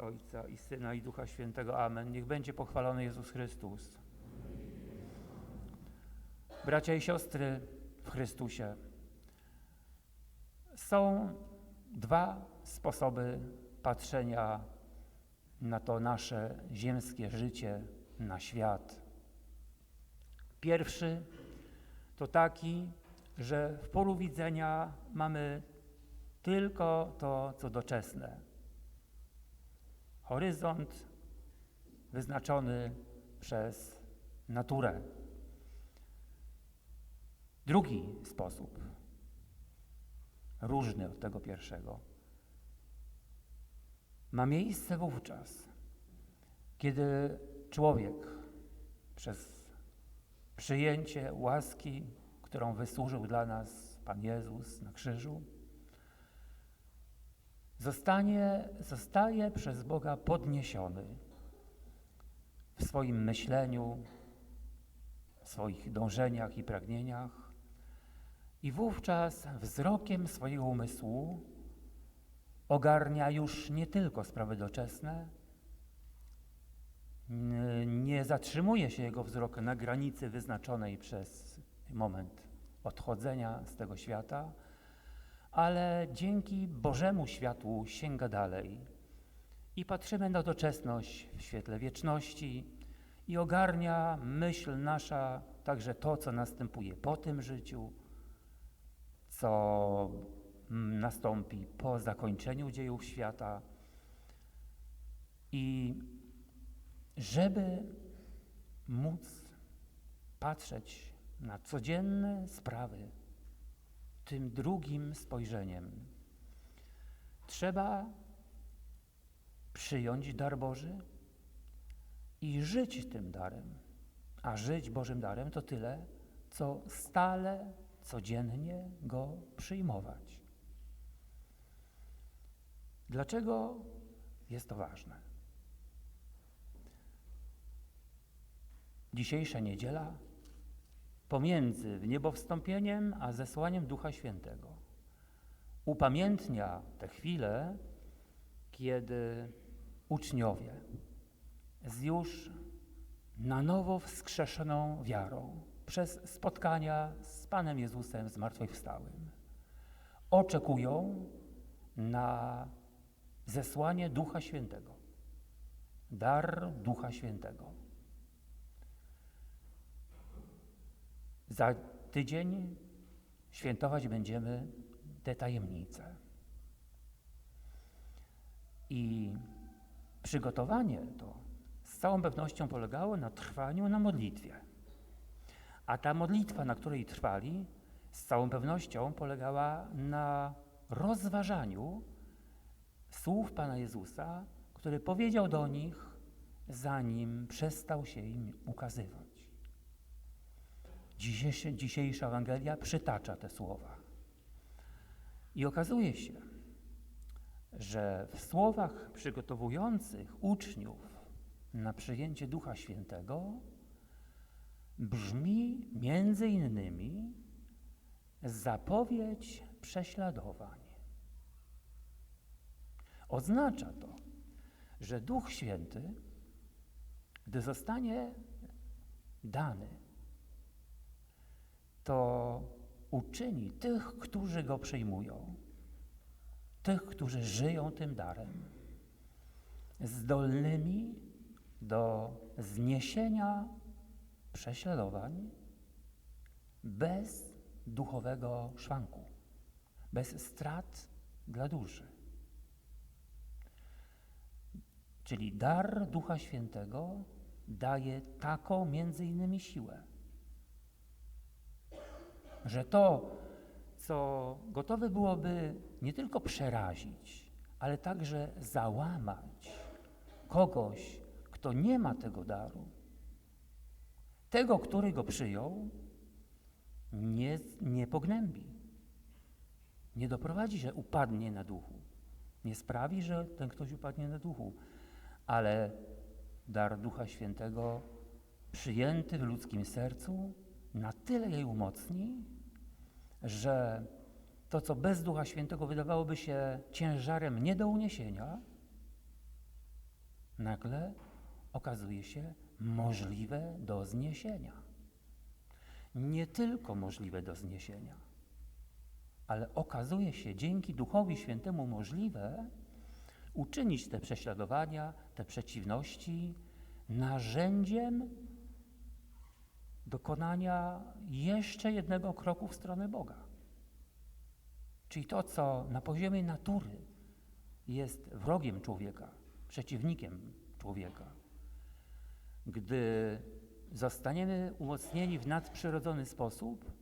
Ojca i Syna i Ducha Świętego. Amen. Niech będzie pochwalony Jezus Chrystus. Bracia i siostry w Chrystusie, są dwa sposoby patrzenia na to nasze ziemskie życie, na świat. Pierwszy to taki, że w polu widzenia mamy tylko to, co doczesne. Horyzont wyznaczony przez naturę. Drugi sposób, różny od tego pierwszego, ma miejsce wówczas, kiedy człowiek przez przyjęcie łaski, którą wysłużył dla nas Pan Jezus na krzyżu, zostanie, zostaje przez Boga podniesiony w swoim myśleniu, w swoich dążeniach i pragnieniach, i wówczas wzrokiem swojego umysłu ogarnia już nie tylko sprawy doczesne, nie zatrzymuje się jego wzrok na granicy wyznaczonej przez moment odchodzenia z tego świata, ale dzięki Bożemu światłu sięga dalej i patrzymy na doczesność w świetle wieczności i ogarnia myśl nasza także to, co następuje po tym życiu, co nastąpi po zakończeniu dziejów świata. I żeby móc patrzeć na codzienne sprawy tym drugim spojrzeniem, trzeba przyjąć dar Boży i żyć tym darem. A żyć Bożym darem to tyle, co stale, codziennie go przyjmować. Dlaczego jest to ważne? Dzisiejsza niedziela pomiędzy wniebowstąpieniem a zesłaniem Ducha Świętego upamiętnia te chwile, kiedy uczniowie z już na nowo wskrzeszoną wiarą przez spotkania z Panem Jezusem zmartwychwstałym oczekują na zesłanie Ducha Świętego, dar Ducha Świętego. Za tydzień świętować będziemy te tajemnice. I przygotowanie to z całą pewnością polegało na trwaniu na modlitwie. A ta modlitwa, na której trwali, z całą pewnością polegała na rozważaniu słów Pana Jezusa, który powiedział do nich, zanim przestał się im ukazywać. Dzisiejsza, dzisiejsza Ewangelia przytacza te słowa. I okazuje się, że w słowach przygotowujących uczniów na przyjęcie Ducha Świętego brzmi między innymi zapowiedź prześladowań. Oznacza to, że Duch Święty, gdy zostanie dany, to uczyni tych, którzy go przyjmują, tych, którzy żyją tym darem, zdolnymi do zniesienia prześladowań bez duchowego szwanku, bez strat dla duszy. Czyli dar Ducha Świętego daje taką między innymi siłę, że to, co gotowe byłoby nie tylko przerazić, ale także załamać kogoś, kto nie ma tego daru, tego, który go przyjął, nie, nie pognębi. Nie doprowadzi, że upadnie na duchu. Nie sprawi, że ten ktoś upadnie na duchu, ale dar Ducha Świętego przyjęty w ludzkim sercu na tyle jej umocni, że to, co bez Ducha Świętego wydawałoby się ciężarem nie do uniesienia, nagle okazuje się możliwe do zniesienia. Nie tylko możliwe do zniesienia, ale okazuje się dzięki Duchowi Świętemu możliwe uczynić te prześladowania, te przeciwności narzędziem dokonania jeszcze jednego kroku w stronę Boga. Czyli to, co na poziomie natury jest wrogiem człowieka, przeciwnikiem człowieka, gdy zostaniemy umocnieni w nadprzyrodzony sposób,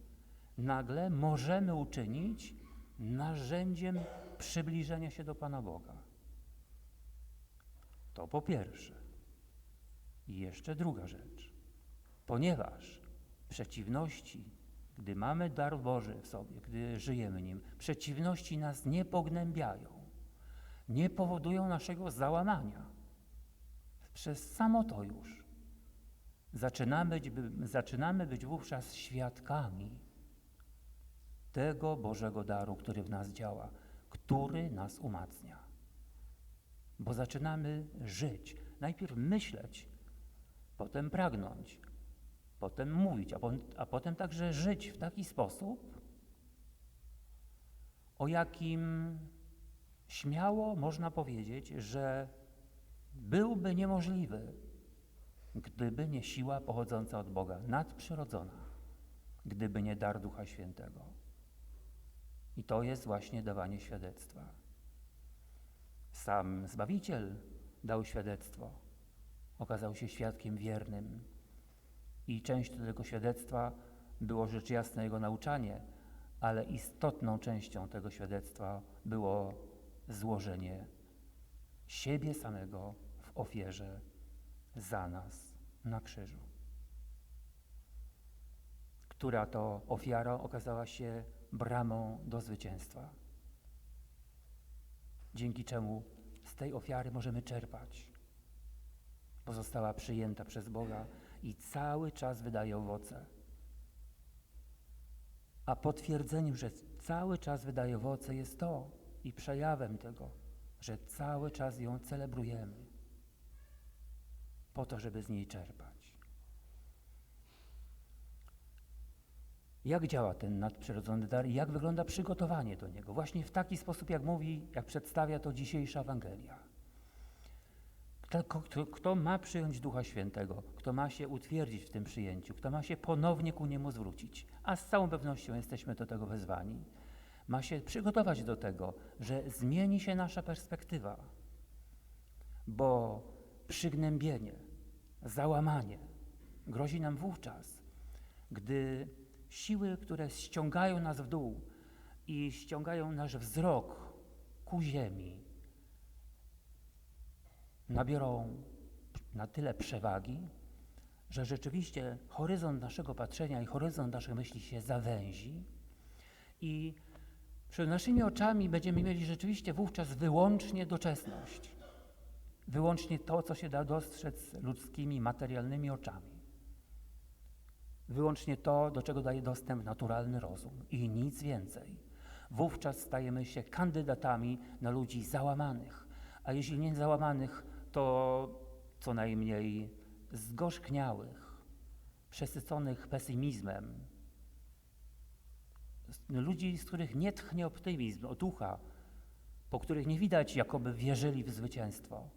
nagle możemy uczynić narzędziem przybliżenia się do Pana Boga. To po pierwsze. I jeszcze druga rzecz. Ponieważ przeciwności, gdy mamy dar Boży w sobie, gdy żyjemy nim, przeciwności nas nie pognębiają, nie powodują naszego załamania. Przez samo to już zaczynamy być, zaczynamy być wówczas świadkami tego Bożego daru, który w nas działa, który nas umacnia. Bo zaczynamy żyć, najpierw myśleć, potem pragnąć, potem mówić, a, po, a potem także żyć w taki sposób, o jakim śmiało można powiedzieć, że byłby niemożliwy, gdyby nie siła pochodząca od Boga, nadprzyrodzona, gdyby nie dar Ducha Świętego. I to jest właśnie dawanie świadectwa. Sam Zbawiciel dał świadectwo, okazał się świadkiem wiernym i część tego świadectwa było rzecz jasna jego nauczanie, ale istotną częścią tego świadectwa było złożenie siebie samego w ofierze za nas na krzyżu. Która to ofiara okazała się bramą do zwycięstwa, dzięki czemu z tej ofiary możemy czerpać, bo została przyjęta przez Boga i cały czas wydaje owoce. A potwierdzeniem, że cały czas wydaje owoce jest to i przejawem tego, że cały czas ją celebrujemy po to, żeby z niej czerpać. Jak działa ten nadprzyrodzony dar i jak wygląda przygotowanie do niego? Właśnie w taki sposób, jak mówi, jak przedstawia to dzisiejsza Ewangelia. Kto, kto, kto, ma przyjąć Ducha Świętego, kto ma się utwierdzić w tym przyjęciu, kto ma się ponownie ku Niemu zwrócić, a z całą pewnością jesteśmy do tego wezwani, ma się przygotować do tego, że zmieni się nasza perspektywa, bo przygnębienie, załamanie grozi nam wówczas, gdy siły, które ściągają nas w dół i ściągają nasz wzrok ku ziemi, nabiorą na tyle przewagi, że rzeczywiście horyzont naszego patrzenia i horyzont naszych myśli się zawęzi i przed naszymi oczami będziemy mieli rzeczywiście wówczas wyłącznie doczesność, wyłącznie to, co się da dostrzec ludzkimi, materialnymi oczami, wyłącznie to, do czego daje dostęp naturalny rozum i nic więcej. Wówczas stajemy się kandydatami na ludzi załamanych, a jeśli nie załamanych, to co najmniej zgorzkniałych, przesyconych pesymizmem, ludzi, z których nie tchnie optymizm, otucha, po których nie widać, jakoby wierzyli w zwycięstwo.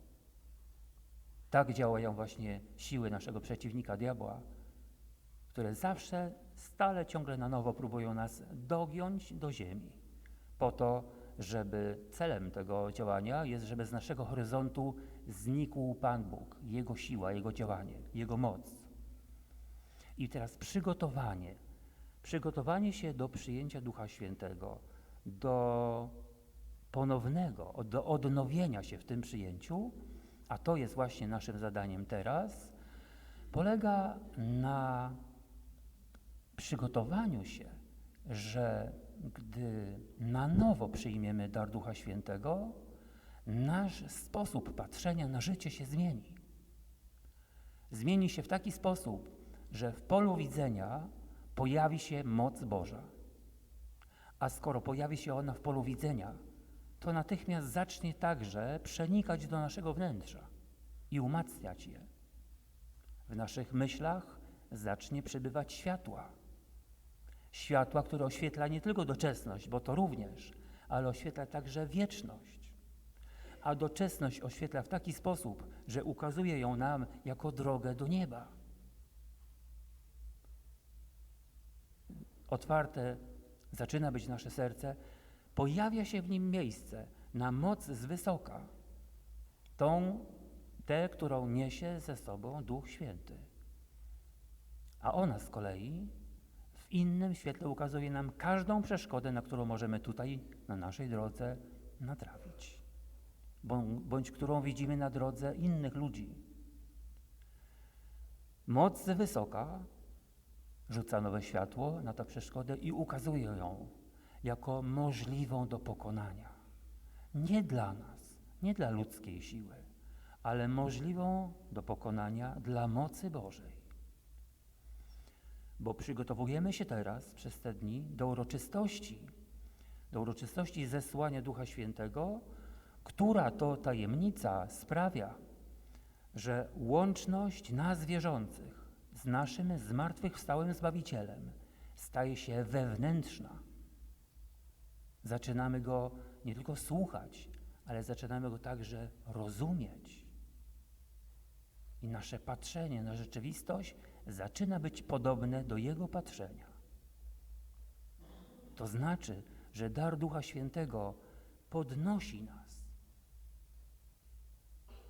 Tak działają właśnie siły naszego przeciwnika, diabła, które zawsze, stale, ciągle na nowo próbują nas dogiąć do ziemi, po to, żeby celem tego działania jest, żeby z naszego horyzontu znikł Pan Bóg, Jego siła, Jego działanie, Jego moc. I teraz przygotowanie, przygotowanie się do przyjęcia Ducha Świętego, do ponownego, do odnowienia się w tym przyjęciu, a to jest właśnie naszym zadaniem teraz, polega na przygotowaniu się, że gdy na nowo przyjmiemy dar Ducha Świętego, nasz sposób patrzenia na życie się zmieni. Zmieni się w taki sposób, że w polu widzenia pojawi się moc Boża. A skoro pojawi się ona w polu widzenia, to natychmiast zacznie także przenikać do naszego wnętrza. i umacniać je. W naszych myślach zacznie przebywać światła. Światła, które oświetla nie tylko doczesność, bo to również, ale oświetla także wieczność. A doczesność oświetla w taki sposób, że ukazuje ją nam jako drogę do nieba. Otwarte zaczyna być nasze serce, pojawia się w nim miejsce na moc z wysoka, tą, tę, którą niesie ze sobą Duch Święty. A ona z kolei w innym świetle ukazuje nam każdą przeszkodę, na którą możemy tutaj na naszej drodze natrafić, bądź którą widzimy na drodze innych ludzi. Moc wysoka rzuca nowe światło na tę przeszkodę i ukazuje ją jako możliwą do pokonania. Nie dla nas, nie dla ludzkiej siły, ale możliwą do pokonania dla mocy Bożej. Bo przygotowujemy się teraz przez te dni do uroczystości, do uroczystości zesłania Ducha Świętego, która to tajemnica sprawia, że łączność nas wierzących z naszym zmartwychwstałym Zbawicielem staje się wewnętrzna. Zaczynamy Go nie tylko słuchać, ale zaczynamy Go także rozumieć. I nasze patrzenie na rzeczywistość zaczyna być podobne do Jego patrzenia. To znaczy, że dar Ducha Świętego podnosi nas.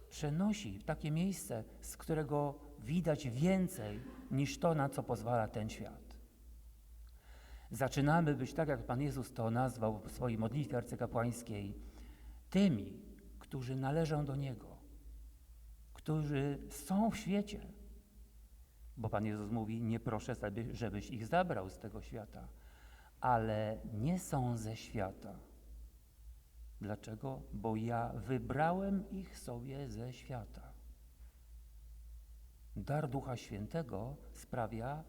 Przenosi w takie miejsce, z którego widać więcej niż to, na co pozwala ten świat. Zaczynamy być, tak jak Pan Jezus to nazwał w swojej modlitwie arcykapłańskiej, tymi, którzy należą do Niego, którzy są w świecie. Bo Pan Jezus mówi, nie proszę, sobie, żebyś ich zabrał z tego świata, ale nie są ze świata. Dlaczego? Bo ja wybrałem ich sobie ze świata. Dar Ducha Świętego sprawia,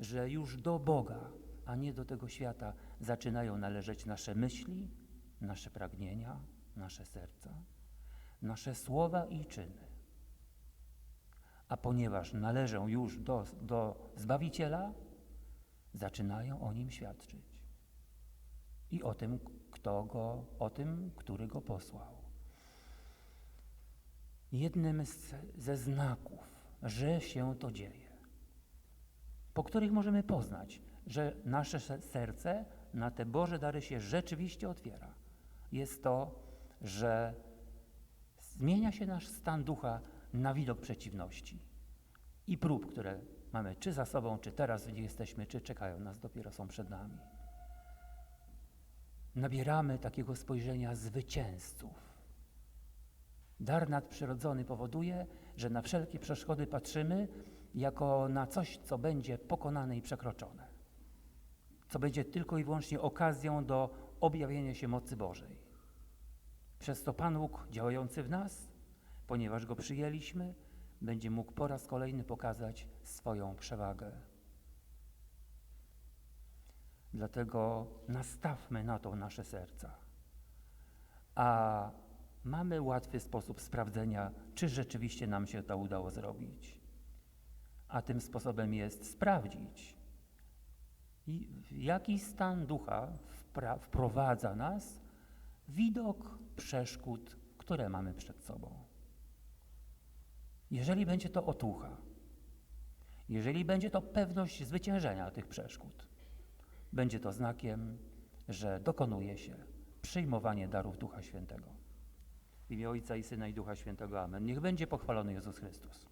że już do Boga, a nie do tego świata zaczynają należeć nasze myśli, nasze pragnienia, nasze serca, nasze słowa i czyny. A ponieważ należą już do, do Zbawiciela, zaczynają o Nim świadczyć. I o tym, kto go, o tym, który go posłał. Jednym z, ze znaków że się to dzieje, po których możemy poznać, że nasze serce na te Boże dary się rzeczywiście otwiera. Jest to, że zmienia się nasz stan ducha na widok przeciwności i prób, które mamy czy za sobą, czy teraz, gdzie jesteśmy, czy czekają nas, dopiero są przed nami. Nabieramy takiego spojrzenia zwycięzców Dar nadprzyrodzony powoduje, że na wszelkie przeszkody patrzymy jako na coś, co będzie pokonane i przekroczone, co będzie tylko i wyłącznie okazją do objawienia się mocy Bożej. Przez to Pan Bóg działający w nas, ponieważ Go przyjęliśmy, będzie mógł po raz kolejny pokazać swoją przewagę. Dlatego nastawmy na to nasze serca. A mamy łatwy sposób sprawdzenia, czy rzeczywiście nam się to udało zrobić. A tym sposobem jest sprawdzić, jaki stan ducha wprowadza nas widok przeszkód, które mamy przed sobą. Jeżeli będzie to otucha, jeżeli będzie to pewność zwyciężenia tych przeszkód, będzie to znakiem, że dokonuje się przyjmowanie darów Ducha Świętego. W imię Ojca i Syna i Ducha Świętego. Amen. Niech będzie pochwalony Jezus Chrystus.